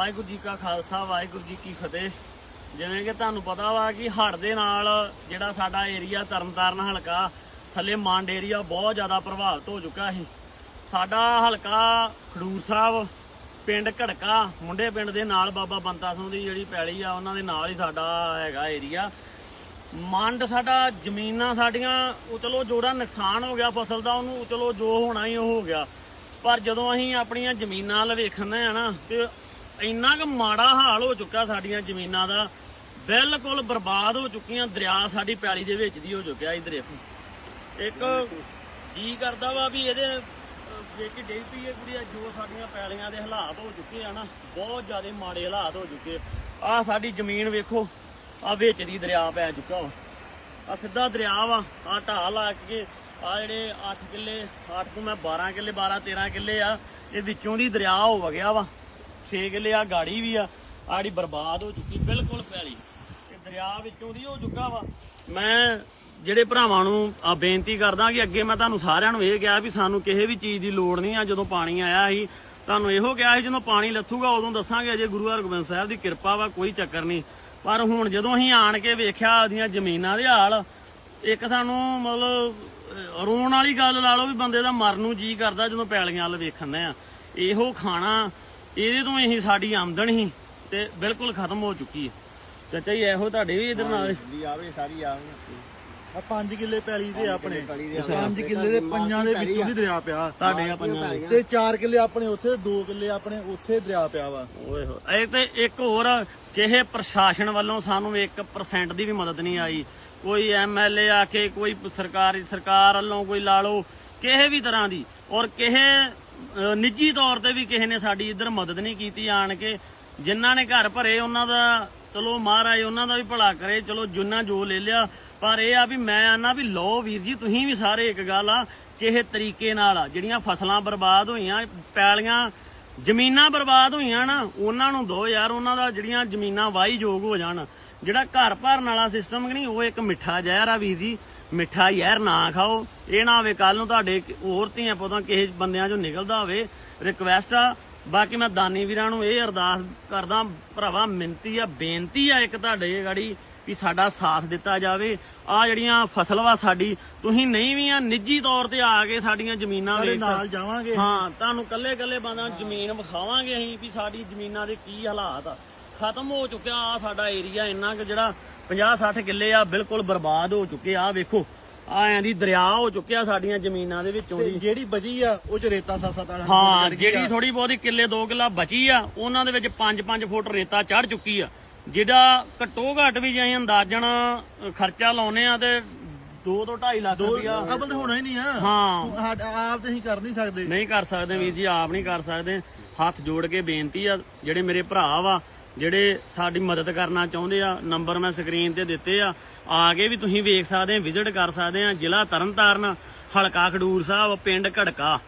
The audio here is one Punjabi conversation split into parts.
ਵਾਹਿਗੁਰੂ ਜੀ ਕਾ ਖਾਲਸਾ, ਵਾਹਿਗੁਰੂ ਜੀ ਕੀ ਫਤਿਹ। ਜਿਵੇਂ ਕਿ ਤੁਹਾਨੂੰ ਪਤਾ ਵਾ ਕਿ ਹੜ੍ਹ ਦੇ ਨਾਲ ਜਿਹੜਾ ਸਾਡਾ ਏਰੀਆ ਤਰਨਤਾਰਨ ਹਲਕਾ, ਥੱਲੇ ਮੰਡ ਏਰੀਆ ਬਹੁਤ ਜ਼ਿਆਦਾ ਪ੍ਰਭਾਵਿਤ ਹੋ ਚੁੱਕਾ ਸੀ। ਸਾਡਾ ਹਲਕਾ ਖਡੂਰ ਸਾਹਿਬ, ਪਿੰਡ ਘੜਕਾ, ਮੁੰਡੇ ਪਿੰਡ ਦੇ ਨਾਲ ਬਾਬਾ ਬੰਤਾ ਸਿੰਘ ਦੀ ਜਿਹੜੀ ਪੈਲੀ ਆ, ਉਹਨਾਂ ਦੇ ਨਾਲ ਹੀ ਸਾਡਾ ਹੈਗਾ ਏਰੀਆ ਮੰਡ ਸਾਡਾ, ਜ਼ਮੀਨਾਂ ਸਾਡੀਆਂ ਉਹ ਚਲੋ ਜੋੜਾ ਨੁਕਸਾਨ ਹੋ ਗਿਆ, ਫਸਲ ਦਾ ਉਹਨੂੰ ਚਲੋ ਜੋ ਹੋਣਾ ਹੀ ਉਹ ਹੋ ਗਿਆ। ਪਰ ਜਦੋਂ ਅਸੀਂ ਆਪਣੀਆਂ ਜ਼ਮੀਨਾਂ ਵੱਲ ਵੇਖਦੇ ਨਾ, ਤੇ ਇੰਨਾ ਕੁ ਮਾੜਾ ਹਾਲ ਹੋ ਚੁੱਕਾ ਸਾਡੀਆਂ ਜ਼ਮੀਨਾਂ ਦਾ ਬਿਲਕੁਲ ਬਰਬਾਦ ਹੋ ਚੁੱਕੀਆਂ ਦਰਿਆ ਸਾਡੀ ਪੈਲੀ ਦੇ ਵਿੱਚ ਦੀ ਹੋ ਚੁੱਕਿਆ ਇਧਰ ਦੇਖੋ। ਇੱਕ ਜੀ ਕਰਦਾ ਵਾ ਵੀ ਇਹਦੇ ਅਹ, ਵੇਖ ਕੇ ਡੇਗ ਪਈ ਹੈ ਕੁੜੀਆ ਜੋ ਸਾਡੀਆਂ ਪੈਲੀਆਂ ਦੇ ਹਾਲਾਤ ਹੋ ਚੁੱਕੇ ਆ ਨਾ ਬਹੁਤ ਜ਼ਿਆਦਾ ਮਾੜੇ ਹਾਲਾਤ ਹੋ ਚੁੱਕੇ ਆ। ਸਾਡੀ ਜ਼ਮੀਨ ਵੇਖੋ ਆ ਵਿੱਚ ਦੀ ਦਰਿਆ ਪੈ ਚੁੱਕਾ ਵਾ। ਆ ਸਿੱਧਾ ਦਰਿਆ ਵਾ ਆ ਢਾਹ ਲਾ ਕੇ ਆ ਜਿਹੜੇ 8 ਕਿੱਲੇ 8 ਤੋਂ ਮੈਂ 12 ਕਿੱਲੇ 12 13 ਕਿੱਲੇ ਆ ਇਹ ਵਿੱਚੋਂ ਦੀ ਦਰਿਆ ਹੋ ਵਗਿਆ ਵਾ। 6 ਲਿਆ, ਗਾੜੀ ਵੀ ਆ ਆ ਬਰਬਾਦ ਹੋ ਚੁੱਕੀ, ਬਿਲਕੁਲ ਪੈਲੀ। ਇਹ ਦਰਿਆ ਵਿੱਚੋਂ ਦੀ ਹੋ ਚੁੱਕਾ ਵਾ। ਮੈਂ ਜਿਹੜੇ ਭਰਾਵਾਂ ਨੂੰ ਆ ਬੇਨਤੀ ਕਰਦਾ ਕਿ ਅੱਗੇ ਮੈਂ ਤੁਹਾਨੂੰ ਸਾਰਿਆਂ ਨੂੰ ਇਹ ਕਿਹਾ ਵੀ ਸਾਨੂੰ ਕਿਸੇ ਵੀ ਚੀਜ਼ ਦੀ ਲੋੜ ਨਹੀਂ ਆ, ਜਦੋਂ ਪਾਣੀ ਆਇਆ ਸੀ, ਤੁਹਾਨੂੰ ਇਹੋ ਕਿਹਾ ਸੀ, ਜਦੋਂ ਪਾਣੀ ਲੱਥੂਗਾ ਉਦੋਂ ਦੱਸਾਂਗੇ ਅਜੇ ਗੁਰੂ ਹਰਗੋਬਿੰਦ ਸਾਹਿਬ ਦੀ ਕਿਰਪਾ ਵਾ, ਕੋਈ ਚੱਕਰ ਨਹੀਂ। ਪਰ ਹੁਣ ਜਦੋਂ ਅਸੀਂ ਆਣ ਕੇ ਵੇਖਿਆ ਉਹਦੀਆਂ ਜ਼ਮੀਨਾਂ ਦੇ ਹਾਲ, ਇੱਕ ਸਾਨੂੰ ਮਤਲਬ ਰੋਣ ਵਾਲੀ ਗੱਲ ਲਾ ਲਓ ਵੀ ਬੰਦੇ ਦਾ ਮਰਨ ਨੂੰ ਜੀ ਕਰਦਾ ਜਦੋਂ ਪੈਲੀਆਂ ਵੱਲ ਵੇਖਣਦੇ ਆ। ਇਹੋ ਖਾਣਾ ਇਹਦੇ ਤੋਂ ਹੀ ਸਾਡੀ ਆਮਦਨ ਹੀ ਤੇ ਬਿਲਕੁਲ ਖਤਮ ਹੋ ਚੁੱਕੀ ਹੈ। ਚਾਚਾ ਜੀ ਇਹੋ ਤੁਹਾਡੇ ਵੀ ਇਧਰ ਨਾਲ? ਵੀ ਆਵੇ ਸਾਰੀ ਆਵੇ ਆ 5 ਕਿੱਲੇ ਪੈਲੀ ਦੇ ਆਪਣੇ। ਪੈਲੀ ਦੇ 5 ਕਿੱਲੇ ਦੇ ਪੰਜਾਂ ਦੇ ਵਿੱਚੋਂ ਦੀ ਦਰਿਆ ਪਿਆ। ਤੁਹਾਡੇ ਆ ਪੰਜਾਂ ਤੇ 4 ਕਿੱਲੇ ਆਪਣੇ ਉੱਥੇ 2 ਕਿੱਲੇ ਆਪਣੇ ਉੱਥੇ ਦਰਿਆ ਪਿਆ ਵਾ। ਓਏ ਹੋਏ ਇਹ ਤੇ ਇੱਕ ਹੋਰ ਕਿਸੇ ਪ੍ਰਸ਼ਾਸਨ ਵੱਲੋਂ ਸਾਨੂੰ 1% ਦੀ ਵੀ ਮਦਦ ਨਹੀਂ ਆਈ। ਕੋਈ ਐਮਐਲਏ ਆ ਕੇ ਕੋਈ ਸਰਕਾਰੀ ਸਰਕਾਰ ਵੱਲੋਂ ਕੋਈ ਲਾ ਲਓ ਕਿਸੇ ਵੀ ਤਰ੍ਹਾਂ ਦੀ। ਔਰ ਕਿਸੇ ਨਿੱਜੀ ਤੌਰ ਤੇ ਵੀ ਕਿਸੇ ਨੇ ਸਾਡੀ ਇੱਧਰ ਮਦਦ ਨਹੀਂ ਕੀਤੀ ਆਣ ਕੇ। ਜਿਨ੍ਹਾਂ ਨੇ ਘਰ ਭਰੇ ਉਹਨਾਂ ਦਾ ਚਲੋ ਮਹਾਰਾਜ ਉਹਨਾਂ ਦਾ ਵੀ ਭਲਾ ਕਰੇ ਚਲੋ ਜਿੰਨਾ ਜੋ ਲੈ ਲਿਆ। ਪਰ ਇਹ ਆ ਵੀ ਮੈਂ ਆਨਾ ਵੀ ਲੋ ਵੀਰ ਜੀ ਤੁਸੀਂ ਵੀ ਸਾਰੇ ਇੱਕ ਗੱਲ ਆ ਕਿਸੇ ਤਰੀਕੇ ਨਾਲ ਆ, ਜਿਹੜੀਆਂ ਫਸਲਾਂ ਬਰਬਾਦ ਹੋਈਆਂ ਪੈਲੀਆਂ ਜ਼ਮੀਨਾਂ ਬਰਬਾਦ ਹੋਈਆਂ ਨਾ ਉਹਨਾਂ ਨੂੰ ਦੋ ਯਾਰ ਉਹਨਾਂ ਦਾ ਜਿਹੜੀਆਂ ਜ਼ਮੀਨਾਂ ਵਾਹੀ ਯੋਗ ਹੋ ਜਾਣ। ਜਿਹੜਾ ਘਰ ਭਰਨ ਵਾਲਾ ਸਿਸਟਮ ਕਿ ਨਹੀਂ ਉਹ ਇੱਕ ਮਿੱਠਾ ਜ਼ਹਿਰ ਆ ਵੀਰ ਜੀ। ਮਿੱਠਾ ਜ਼ਹਿਰ ਨਾ ਖਾਓ। ਇਹ ਨਾ ਹੋਵੇ ਕੱਲ ਨੂੰ ਤੁਹਾਡੇ ਹੋਰ ਧੀਆਂ ਪੁੱਤਾਂ ਕਿਸੇ ਬੰਦਿਆਂ ਚੋਂ ਨਿਕਲਦਾ ਹੋਵੇ। ਰਿਕਵੈਸਟ ਆ ਬਾਕੀ ਮੈਂ ਦਾਨੀ ਵੀਰਾਂ ਨੂੰ ਇਹ ਅਰਦਾਸ ਕਰਦਾ ਭਰਾਵਾ ਮਿੰਤੀ ਆ ਬੇਨਤੀ ਆ ਇੱਕ ਤੁਹਾਡੇ ਗਾੜੀ ਵੀ ਸਾਡਾ ਸਾਥ ਦਿੱਤਾ ਜਾਵੇ। ਆ ਜਿਹੜੀਆਂ ਫਸਲ ਵਾ ਸਾਡੀ ਤੁਸੀਂ ਨਹੀਂ ਵੀ ਆ ਨਿੱਜੀ ਤੌਰ ਤੇ ਆ ਕੇ ਸਾਡੀਆਂ ਜ਼ਮੀਨਾਂ ਵੇਖ ਨਾਲ ਜਾਵਾਂਗੇ। ਹਾਂ ਤੁਹਾਨੂੰ ਕੱਲੇ ਕੱਲੇ ਬੰਦਾ ਜ਼ਮੀਨ ਵਿਖਾਵਾਂਗੇ ਅਸੀਂ ਵੀ ਸਾਡੀ ਜ਼ਮੀਨਾਂ ਦੇ ਕੀ ਹਾਲਾਤ ਆ। ਖਤਮ ਹੋ ਚੁੱਕਿਆ ਆ ਸਾਡਾ ਏਰੀਆ ਇੰਨਾ ਕਿ ਜਿਹੜਾ 50 60 ਕਿੱਲੇ ਆ ਬਿਲਕੁਲ ਬਰਬਾਦ ਹੋ ਚੁੱਕੇ ਆ ਵੇਖੋ। ਆ ਐਂ ਦੀ ਦਰਿਆ ਹੋ ਚੁੱਕਿਆ ਸਾਡੀਆਂ ਜ਼ਮੀਨਾਂ ਦੇ ਵਿੱਚੋਂ ਦੀ। ਜਿਹੜੀ ਬਚੀ ਆ ਉਹ ਚ ਰੇਤਾ ਅੱਠ ਅੱਠ ਹਾਂ ਜਿਹੜੀ। ਥੋੜੀ ਬਹੁਤੀ ਕਿੱਲੇ 2 ਕਿੱਲਾ ਬਚੀ ਆ ਉਹਨਾਂ ਦੇ ਵਿੱਚ 5-5 ਫੁੱਟ ਰੇਤਾ ਚੜ ਚੁੱਕੀ ਆ। ਜਿਹੜਾ ਘੱਟੋ ਘੱਟ ਵੀ ਜੇ ਅੰਦਾਜ਼ਨ ਖਰਚਾ ਲਾਉਨੇ ਆ ਤੇ 2 ਤੋਂ 2.5 ਲੱਖ ਰੁਪਇਆ ਅਬਲ ਤਾਂ ਹੋਣਾ ਹੀ ਨਹੀਂ ਆ। ਹਾਂ। ਆਪ ਤੇ ਅਸੀਂ ਕਰ ਨਹੀਂ ਸਕਦੇ। ਨਹੀਂ ਕਰ ਸਕਦੇ ਵੀਰ ਜੀ ਆਪ ਨਹੀਂ ਕਰ ਸਕਦੇ। ਹੱਥ ਜੋੜ ਕੇ ਬੇਨਤੀ ਆ ਜਿਹੜੇ ਮੇਰੇ ਭਰਾ ਵਾ ਜਿਹੜੇ ਸਾਡੀ ਮਦਦ ਕਰਨਾ ਚਾਹੁੰਦੇ ਆ ਨੰਬਰ ਮੈਂ ਸਕਰੀਨ ਤੇ ਦਿੱਤੇ ਆ। ਆ ਕੇ ਵੀ ਤੁਸੀਂ ਵੇਖ ਸਕਦੇ ਆ ਵਿਜ਼ਿਟ ਕਰ ਸਕਦੇ ਆ, ਜ਼ਿਲ੍ਹਾ ਤਰਨਤਾਰਨ, ਹਲਕਾ ਖਡੂਰ ਸਾਹਿਬ, ਪਿੰਡ ਘੜਕਾ।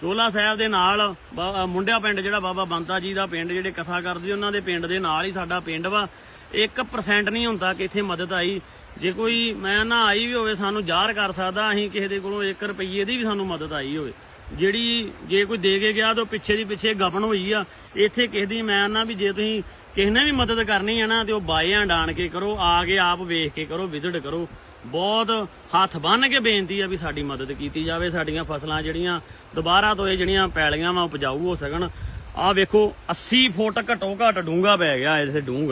ਚੋਲਾ ਸਾਹਿਬ ਦੇ ਨਾਲ, ਬਾ- ਮੁੰਡਿਆ ਪਿੰਡ ਜਿਹੜਾ ਬਾਬਾ ਬੰਤਾ ਜੀ ਦਾ ਪਿੰਡ ਜਿਹੜੇ ਕਥਾ ਕਰਦੇ ਉਹਨਾਂ ਦੇ ਪਿੰਡ ਦੇ ਨਾਲ ਹੀ ਸਾਡਾ ਪਿੰਡ ਵਾ। 1% ਨਹੀਂ ਹੁੰਦਾ ਕਿ ਇੱਥੇ ਮਦਦ ਆਈ। ਜੇ ਕੋਈ ਮੈਂ ਨਾ ਆਈ ਵੀ ਹੋਵੇ, ਸਾਨੂੰ ਜ਼ਾਹਰ ਕਰ ਸਕਦਾ, ਅਸੀਂ ਕਿਸੇ ਦੇ ਕੋਲੋਂ 1 ਰੁਪਈਏ ਦੀ ਵੀ ਸਾਨੂੰ ਮਦਦ ਆਈ ਹੋਵੇ। ਜਿਹੜੀ ਜੇ ਕੋਈ ਦੇ ਕੇ ਗਿਆ ਤਾਂ ਉਹ ਪਿੱਛੇ ਦੀ ਪਿੱਛੇ ਗਬਨ ਹੋਈ ਆ। ਇੱਥੇ ਕਿਸੇ ਦੀ ਮੈਂ ਨਾ ਵੀ ਜੇ ਤੁਸੀਂ ਕਿਸੇ ਨੇ ਵੀ ਮਦਦ ਕਰਨੀ ਹੈ ਨਾ ਤੇ ਉਹ ਬਾਏ ਹੈਂਡ ਆਣ ਕੇ ਕਰੋ, ਆ ਕੇ ਆਪ ਵੇਖ ਕੇ ਕਰੋ ਵਿਜ਼ਿਟ ਕਰੋ। ਬਹੁਤ ਹੱਥ ਬੰਨ ਕੇ ਬੇਨਤੀ ਆ ਵੀ ਸਾਡੀ ਮਦਦ ਕੀਤੀ ਜਾਵੇ, ਸਾਡੀਆਂ ਫਸਲਾਂ ਜਿਹੜੀਆਂ ਦੁਬਾਰਾ ਤੋਂ ਇਹ ਜਿਹੜੀਆਂ ਪੈਲੀਆਂ ਵਾ ਉਪਜਾਊ ਹੋ ਸਕਣ। ਆਹ ਵੇਖੋ 80 ਫੁੱਟ ਘੱਟੋ ਘੱਟ ਡੂੰਗਾ ਪੈ ਗਿਆ ਇੱਥੇ ਡੂੰਗ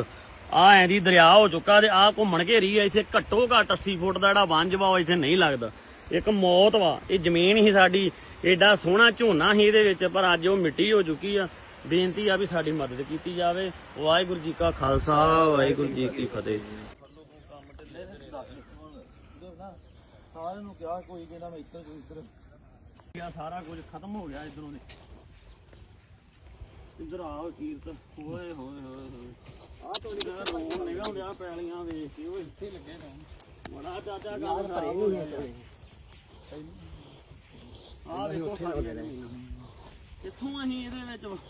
ਆ ਐਂ ਦੀ ਦਰਿਆ ਹੋ ਚੁੱਕਾ ਤੇ ਆ ਘੁੰਮਣ ਘੇਰੀ ਆ, ਇੱਥੇ ਘੱਟੋ ਘੱਟ 80 ਫੁੱਟ ਦਾ ਜਿਹੜਾ ਵੰਜ ਵਾ ਉਹ ਇੱਥੇ ਨਹੀਂ ਲੱਗਦਾ। ਇੱਕ ਮੌਤ ਵਾ। ਇਹ ਜ਼ਮੀਨ ਹੀ ਸਾਡੀ ਏਡਾ ਸੋਹਣਾ ਝੋਨਾ ਸੀ ਇਹਦੇ ਵਿੱਚ ਪਰ ਅੱਜ ਉਹ ਮਿੱਟੀ ਹੋ ਚੁੱਕੀ ਆ। ਬੇਨਤੀ ਆ ਵੀ ਸਾਡੀ ਮਦਦ ਕੀਤੀ ਜਾਵੇ। ਵਾਹਿਗੁਰੂ ਜੀ ਕਾ ਖਾਲਸਾ ਵਾਹਿਗੁਰੂ ਜੀ ਕੀ ਫਤਿਹ। ਸਾਰਿਆਂ ਨੂੰ ਕਿਹਾ ਕੋਈ ਕਹਿੰਦਾ ਮੈਂ ਇੱਧਰ ਕੋਈ ਇੱਧਰ। ਆ ਸਾਰਾ ਕੁਝ ਖਤਮ ਹੋ ਗਿਆ ਇਧਰੋਂ ਦੇ। ਇਧਰ ਆਓ ਕੀਰਤ ਓਏ ਹੋਏ ਹੋਏ ਹੋਏ। ਆ ਤੋੜੀ ਦਾ ਰੋਣ ਨਿਗਾ ਹੁੰਦਿਆ ਪੈਲੀਆਂ ਵੇਖ ਕੇ। ਇੱਥੇ ਲੱਗੇ ਬੜਾ ਚਾਚਾ ਗੱਲ ਭਰੇ ਹੋਏ ਆ ਵੇਖੋ ਸਾਡੀਆਂ ਜ਼ਮੀਨਾਂ। ਕਿੱਥੋਂ ਅਸੀਂ ਇਹਦੇ ਵਿੱਚ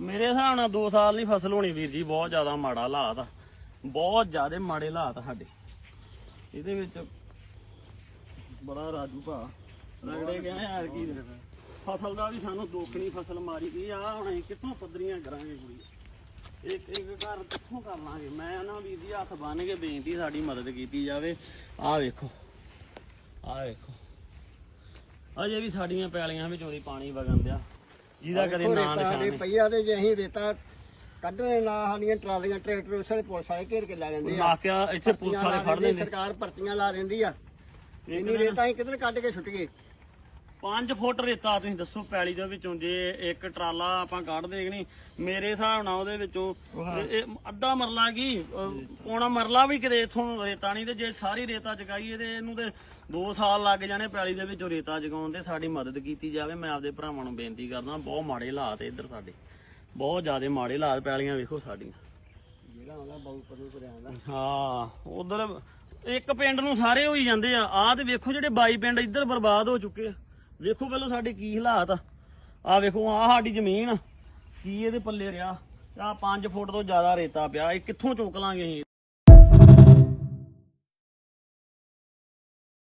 ਮੇਰੇ ਹਿਸਾਬ ਨਾਲ 2 ਸਾਲ ਦੀ ਫਸਲ ਹੋਣੀ ਵੀਰ ਜੀ ਬਹੁਤ ਜ਼ਿਆਦਾ ਮਾੜਾ ਹਾਲਾਤ ਆ। ਬਹੁਤ ਜ਼ਿਆਦਾ ਮਾੜੇ ਹਾਲਾਤ ਆ ਸਾਡੇ। ਇਹਦੇ ਵਿੱਚ ਬੜਾ ਰਾਜੂ ਭਾ। ਰਗੜੇ ਗਏ ਯਾਰ ਕੀ ਫਸਲ ਦਾ ਵੀ ਸਾਨੂੰ ਦੋਖਣੀ ਫਸਲ ਮਾਰੀ ਗਈ ਆ ਹੁਣ ਅਸੀਂ ਕਿੱਥੋਂ ਪੱਧਰੀਆਂ ਕਰਾਂਗੇ ਕੁੜੀ ਇੱਕ ਇੱਕ ਘਰ ਕਿੱਥੋਂ ਕਰ ਲਾਂਗੇ? ਮੈਂ ਨਾ ਵੀਰ ਜੀ ਹੱਥ ਬੰਨ ਕੇ ਬੇਨਤੀ ਸਾਡੀ ਮਦਦ ਕੀਤੀ ਜਾਵੇ। ਆਹ ਵੇਖੋ। ਆਹ ਵੇਖੋ। ਅਜੇ ਵੀ ਸਾਡੀਆਂ ਪੈਲੀਆਂ ਵਿੱਚੋਂ ਦੀ ਪਾਣੀ ਵਗਣ ਦਿਆ। ਜਿਹਦਾ ਕਦੇ ਨਾਂ ਨਿਸ਼ਾਨ ਨਹੀਂ। ਪਈਆ ਤੇ ਜੇ ਅਸੀਂ ਰੇਤਾ ਕੱਢਣੇ ਨਾ ਸਾਡੀਆਂ ਟਰਾਲੀਆਂ ਟਰੈਕਟਰ ਉਸੇ ਪੁਲਿਸ ਵਾਲੇ ਘੇਰ ਕੇ ਲੈ ਜਾਂਦੇ ਆ। ਨਾਕਿਆ ਇੱਥੇ ਪੁਲਿਸ ਵਾਲੇ ਫੜ ਲੈਂਦੇ ਸਰਕਾਰ ਭਰਤੀਆਂ ਲਾ ਦਿੰਦੀ ਆ। ਇੰਨੀ ਰੇਤਾ ਅਸੀਂ ਕਿੱਧਰ ਕੱਢ ਕੇ ਛੁੱਟ ਗਏ? 5 ਫੁੱਟ ਰੇਤਾ ਤੁਸੀਂ ਦੱਸੋ ਪੈਲੀ ਦੇ ਵਿੱਚੋਂ ਜੇ ਇੱਕ ਟਰਾਲਾ ਆਪਾਂ ਕੱਢ ਦੇ ਕਿ ਨਹੀਂ ਮੇਰੇ ਹਿਸਾਬ ਨਾਲ ਉਹਦੇ ਵਿੱਚੋਂ ਇਹ- ਅੱਧਾ ਮਰਲਾ ਕੀ ਪੌਣਾ ਮਰਲਾ ਵੀ ਕਿਤੇ ਇਥੋਂ ਰੇਤਾ ਨਹੀਂ ਤੇ ਜੇ ਸਾਰੀ ਰੇਤਾ ਚਕਾਈਏ ਤੇ ਇਹਨੂੰ ਤੇ 2 ਸਾਲ ਲੱਗ ਜਾਣੇ ਪੈਲੀ ਦੇ ਵਿੱਚੋਂ ਰੇਤਾ ਜਗਾਉਣ ਤੇ ਸਾਡੀ ਮਦਦ ਕੀਤੀ ਜਾਵੇ। ਮੈਂ ਆਪਦੇ ਭਰਾਵਾਂ ਨੂੰ ਬੇਨਤੀ ਕਰਦਾ ਬਹੁਤ ਮਾੜੇ ਹਾਲਾਤ ਇੱਧਰ ਸਾਡੇ। ਬਹੁਤ ਜ਼ਿਆਦਾ ਮਾੜੇ ਹਾਲਾਤ ਪੈਲੀਆਂ ਵੇਖੋ ਸਾਡੀਆਂ। ਜਿਹੜਾ ਆਉਂਦਾ ਬਹੁ ਪਰੂ ਆਉਂਦਾ। ਹਾਂ ਉਧਰ ਇੱਕ ਪਿੰਡ ਨੂੰ ਸਾਰੇ ਹੋਈ ਜਾਂਦੇ ਆ। ਆਹ ਤੇ ਵੇਖੋ ਜਿਹੜੇ 22 ਪਿੰਡ ਇੱਧਰ ਬਰਬਾਦ ਹੋ ਚੁੱਕੇ ਆ। ਵੇਖੋ ਪਹਿਲਾਂ ਸਾਡੇ ਕੀ ਹਾਲਾਤ ਆ। ਆਹ ਵੇਖੋ, ਆਹ ਸਾਡੀ ਜ਼ਮੀਨ ਕੀ ਇਹਦੇ ਪੱਲੇ ਰਿਹਾ? ਆ 5 ਫੁੱਟ ਤੋਂ ਜ਼ਿਆਦਾ ਰੇਤਾ ਪਿਆ। ਇਹ ਕਿੱਥੋਂ ਚੁੱਕ ਲਾਂਗੇ ਅਸੀਂ?